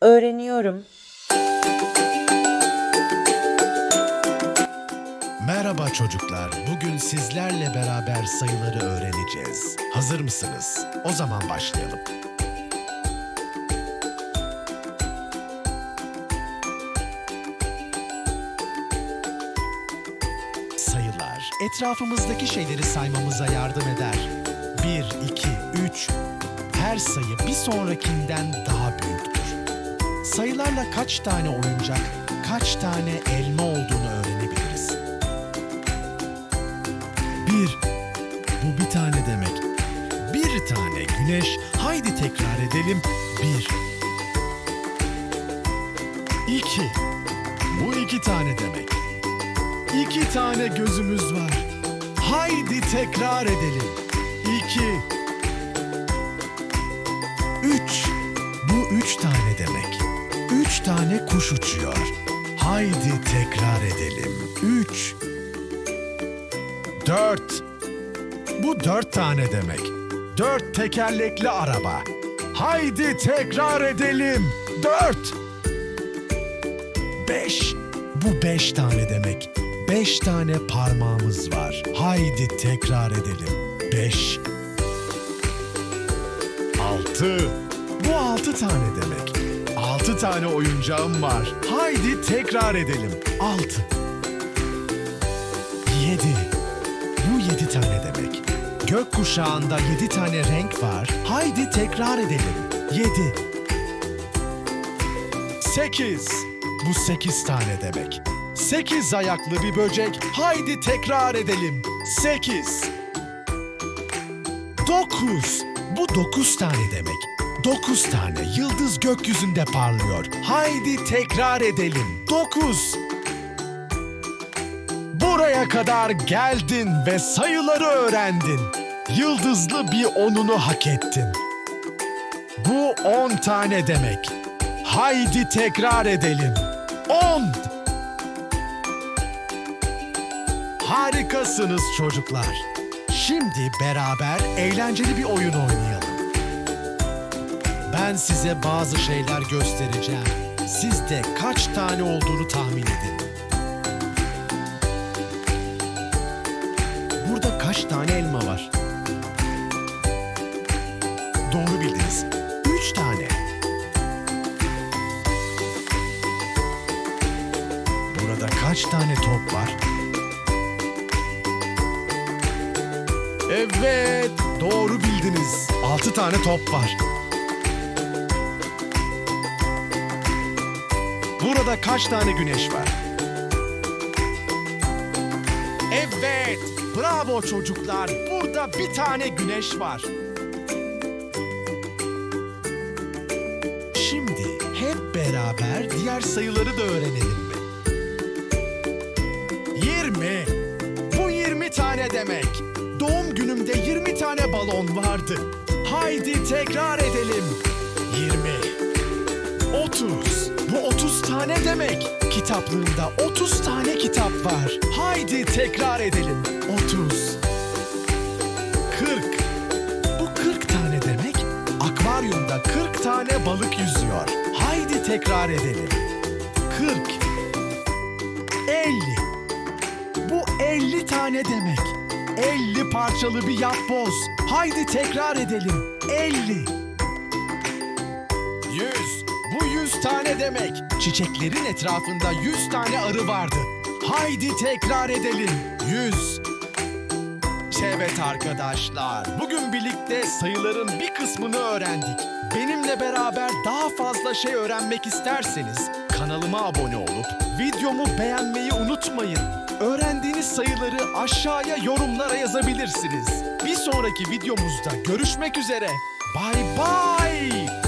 Öğreniyorum. Merhaba çocuklar. Bugün sizlerle beraber sayıları öğreneceğiz. Hazır mısınız? O zaman başlayalım. Sayılar etrafımızdaki şeyleri saymamıza yardım eder. 1, 2, 3. Her sayı bir sonrakinden daha büyüktür. Sayılarla kaç tane oyuncak, kaç tane elma olduğunu öğrenebiliriz. Bir. Bu bir tane demek. Bir tane güneş. Haydi tekrar edelim. Bir. İki. Bu iki tane demek. İki tane gözümüz var. Haydi tekrar edelim. İki. Üç. Bu üç tane demek. Tane kuş uçuyor. Haydi tekrar edelim. Üç. Dört. Bu dört tane demek. Dört tekerlekli araba. Haydi tekrar edelim. Dört. Beş. Bu beş tane demek. Beş tane parmağımız var. Haydi tekrar edelim. Beş. Altı. Bu altı tane demek. Altı tane oyuncağım var. Haydi tekrar edelim. Altı. Yedi. Bu yedi tane demek. Gök kuşağında yedi tane renk var. Haydi tekrar edelim. Yedi. Sekiz. Bu sekiz tane demek. Sekiz ayaklı bir böcek. Haydi tekrar edelim. Sekiz. Dokuz. Bu dokuz tane demek. Dokuz tane yıldız gökyüzünde parlıyor. Haydi tekrar edelim. Dokuz. Buraya kadar geldin ve sayıları öğrendin. Yıldızlı bir onunu hak ettin. Bu on tane demek. Haydi tekrar edelim. On. Harikasınız çocuklar. Şimdi beraber eğlenceli bir oyun oynayalım. Ben size bazı şeyler göstereceğim. Siz de kaç tane olduğunu tahmin edin. Burada kaç tane elma var? Doğru bildiniz. Üç tane. Burada kaç tane top var? Evet, doğru bildiniz. Altı tane top var. Burada kaç tane güneş var? Evet, bravo çocuklar. Burada bir tane güneş var. Şimdi hep beraber diğer sayıları da öğrenelim mi? 20. Bu 20 tane demek. Doğum günümde 20 tane balon vardı. Haydi tekrar edelim. 20. 30. Bu 30 tane demek. Kitaplığımda 30 tane kitap var. Haydi tekrar edelim. 30. 40. Bu 40 tane demek. Akvaryumda 40 tane balık yüzüyor. Haydi tekrar edelim. 40. 50. Bu 50 tane demek. 50 parçalı bir yapboz. Haydi tekrar edelim. 50. 100. Bu 100 tane demek. Çiçeklerin etrafında 100 tane arı vardı. Haydi tekrar edelim. 100. Evet arkadaşlar, bugün birlikte sayıların bir kısmını öğrendik. Benimle beraber daha fazla şey öğrenmek isterseniz kanalıma abone olup videomu beğenmeyi unutmayın. Öğrendiğiniz sayıları aşağıya yorumlara yazabilirsiniz. Bir sonraki videomuzda görüşmek üzere. Bay bay.